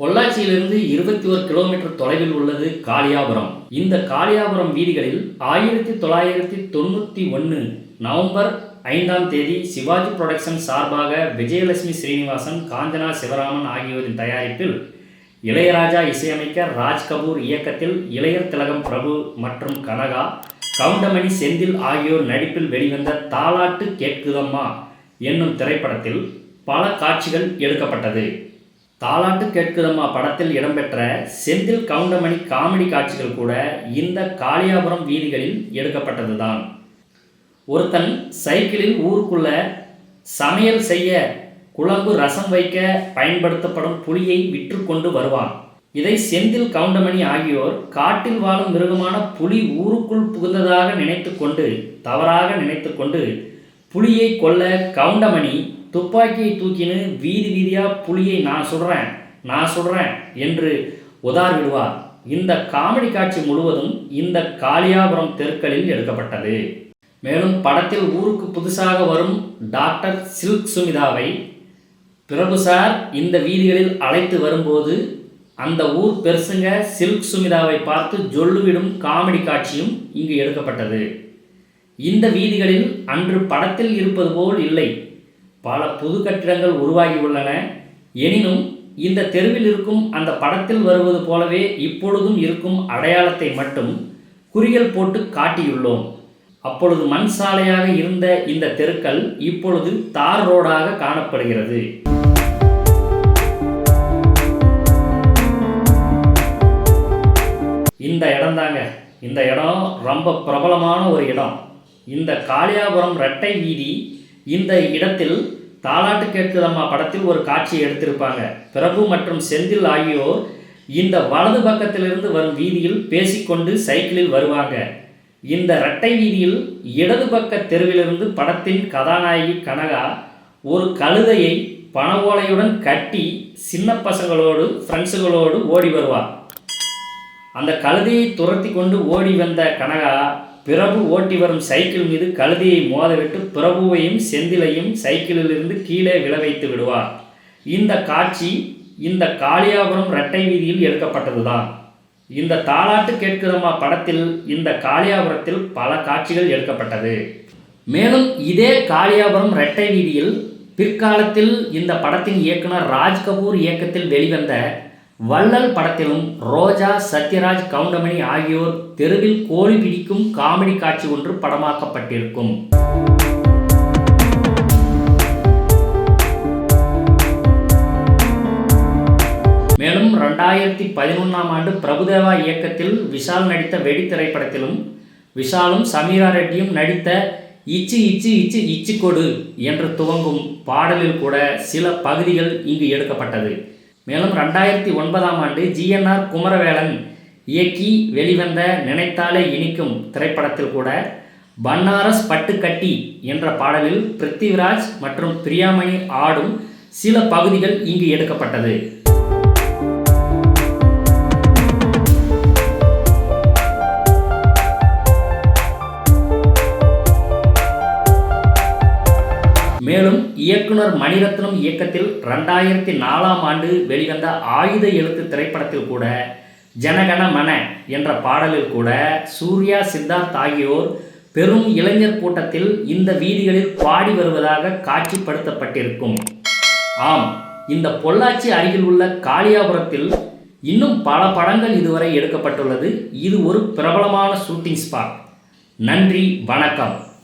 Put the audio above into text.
பொள்ளாச்சியிலிருந்து இருபத்தி ஒரு கிலோமீட்டர் தொலைவில் உள்ளது காளியாபுரம். இந்த காளியாபுரம் வீதிகளில் ஆயிரத்தி தொள்ளாயிரத்தி தொண்ணூற்றி ஒன்று நவம்பர் ஐந்தாம் தேதி சிவாஜி புரொடக்ஷன் சார்பாக விஜயலட்சுமி ஸ்ரீனிவாசன் காஞ்சனா சிவராமன் ஆகியோரின் தயாரிப்பில் இளையராஜா இசையமைக்க ராஜ் கபூர் இயக்கத்தில் இளையர் திலகம் பிரபு மற்றும் கனகா கவுண்டமணி செந்தில் ஆகியோர் நடிப்பில் வெளிவந்த தாலாட்டு கேட்குதம்மா என்னும் திரைப்படத்தில் பல காட்சிகள் எடுக்கப்பட்டது. தாலாட்டு கேட்குதம்மா படத்தில் இடம்பெற்ற செந்தில் கவுண்டமணி காமெடி காட்சிகள் கூட இந்த காளியாபுரம் வீதிகளில் எடுக்கப்பட்டதுதான். ஒருத்தன் சைக்கிளில் ஊருக்குள்ள சமையல் செய்ய குழம்பு ரசம் வைக்க பயன்படுத்தப்படும் புலியை விற்று கொண்டு வருவான். இதை செந்தில் கவுண்டமணி ஆகியோர் காட்டில் வாழும் மிருகமான புலி ஊருக்குள் புகுந்ததாக நினைத்து கொண்டு தவறாக நினைத்து கொண்டு புலியை கொல்ல கவுண்டமணி துப்பாக்கியை தூக்கின்னு வீதி வீதியாக புலியை நான் சொல்கிறேன் நான் சொல்கிறேன் என்று உதார் விடுவார். இந்த காமெடி காட்சி முழுவதும் இந்த காளியாபுரம் தெருக்களில் எடுக்கப்பட்டது. மேலும் படத்தில் ஊருக்கு புதுசாக வரும் டாக்டர் சில்க் சுமிதாவை பிரபு சார் இந்த வீதிகளில் அழைத்து வரும்போது அந்த ஊர் பெருசுங்க சில்க் சுமிதாவை பார்த்து ஜொல்லுவிடும் காமெடி காட்சியும் இங்கு எடுக்கப்பட்டது. இந்த வீதிகளில் அன்று படத்தில் இருப்பது போல் இல்லை. பல புது கட்டிடங்கள் உருவாகி உள்ளன எனினும் இந்த தெருவில் இருக்கும் அந்த படத்தில் வருவது போலவே இப்பொழுதும் இருக்கும் அடையாளத்தை மட்டும் குறிகள் போட்டு காட்டியுள்ளோம். அப்பொழுது மண் சாலையாக இருந்த இந்த தெருக்கள் இப்பொழுது தார் ரோடாக காணப்படுகிறது. இந்த இடம் தாங்க. இந்த இடம் ரொம்ப பிரபலமான ஒரு இடம். இந்த காளியாபுரம் ரெட்டை வீதி இந்த இடத்தில் தாலாட்டு கேட்குதம்மா படத்தில் ஒரு காட்சியை எடுத்திருப்பாங்க. பிரபு மற்றும் செந்தில் ஆகியோர் இந்த வலது பக்கத்திலிருந்து வரும் வீதியில் பேசிக்கொண்டு சைக்கிளில் வருவாங்க. இந்த இரட்டை வீதியில் இடது பக்க தெருவிலிருந்து படத்தின் கதாநாயகி கனகா ஒரு கழுதையை பண ஓலையுடன் கட்டி சின்ன பசங்களோடு ஃப்ரெண்ட்ஸுகளோடு ஓடி வருவார். அந்த கழுதையை துரத்தி கொண்டு ஓடி வந்த கனகா பிரபு ஓட்டி வரும் சைக்கிள் மீது கழுதியை மோதவிட்டு பிரபுவையும் செந்திலையும் சைக்கிளிலிருந்து கீழே விழ வைத்து விடுவார். இந்த காட்சி இந்த காளியாபுரம் இரட்டை வீதியில் எடுக்கப்பட்டதுதான். இந்த தாலாட்டு கேட்கிறோமா படத்தில் இந்த காளியாபுரத்தில் பல காட்சிகள் எடுக்கப்பட்டது. மேலும் இதே காளியாபுரம் ரெட்டை வீதியில் பிற்காலத்தில் இந்த படத்தின் இயக்குனர் ராஜ் கபூர் இயக்கத்தில் வெளிவந்த வள்ளல் படத்திலும் ரோஜா சத்யராஜ் கவுண்டமணி ஆகியோர் தெருவில் கோழி பிடிக்கும் காமெடி காட்சி ஒன்று படமாக்கப்பட்டிருக்கும். மேலும் ரெண்டாயிரத்தி பதினொன்றாம் ஆண்டு பிரபுதேவா இயக்கத்தில் விஷால் நடித்த வெடி திரைப்படத்திலும் விஷாலும் சமீரா ரெட்டியும் நடித்த இச்சு இச்சு இச்சு இச்சு கொடு என்று துவங்கும் பாடலில் கூட சில பகுதிகள் இங்கு எடுக்கப்பட்டது. மேலும் ரெண்டாயிரத்தி ஒன்பதாம் ஆண்டு ஜிஎன்ஆர் குமரவேலன் இயக்கி வெளிவந்த நினைத்தாலே இனிக்கும் திரைப்படத்தில் கூட பன்னாரஸ் பட்டுக்கட்டி என்ற பாடலில் பிருத்திவிராஜ் மற்றும் பிரியாமணி ஆடும் சில பகுதிகள் இங்கு எடுக்கப்பட்டது. மேலும் இயக்குனர் மணிரத்னம் இயக்கத்தில் ரெண்டாயிரத்தி நாலாம் ஆண்டு வெளிவந்த ஆயுத எழுத்து திரைப்படத்தில் கூட ஜனகண மன என்ற பாடலில் கூட சூர்யா சித்தார்த் ஆகியோர் பெரும் இளைஞர் கூட்டத்தில் இந்த வீதிகளில் பாடி வருவதாக காட்சிப்படுத்தப்பட்டிருக்கும். ஆம் இந்த பொள்ளாச்சி அருகில் உள்ள காளியாபுரத்தில் இன்னும் பல படங்கள் இதுவரை எடுக்கப்பட்டுள்ளது. இது ஒரு பிரபலமான ஷூட்டிங் ஸ்பாட். நன்றி வணக்கம்.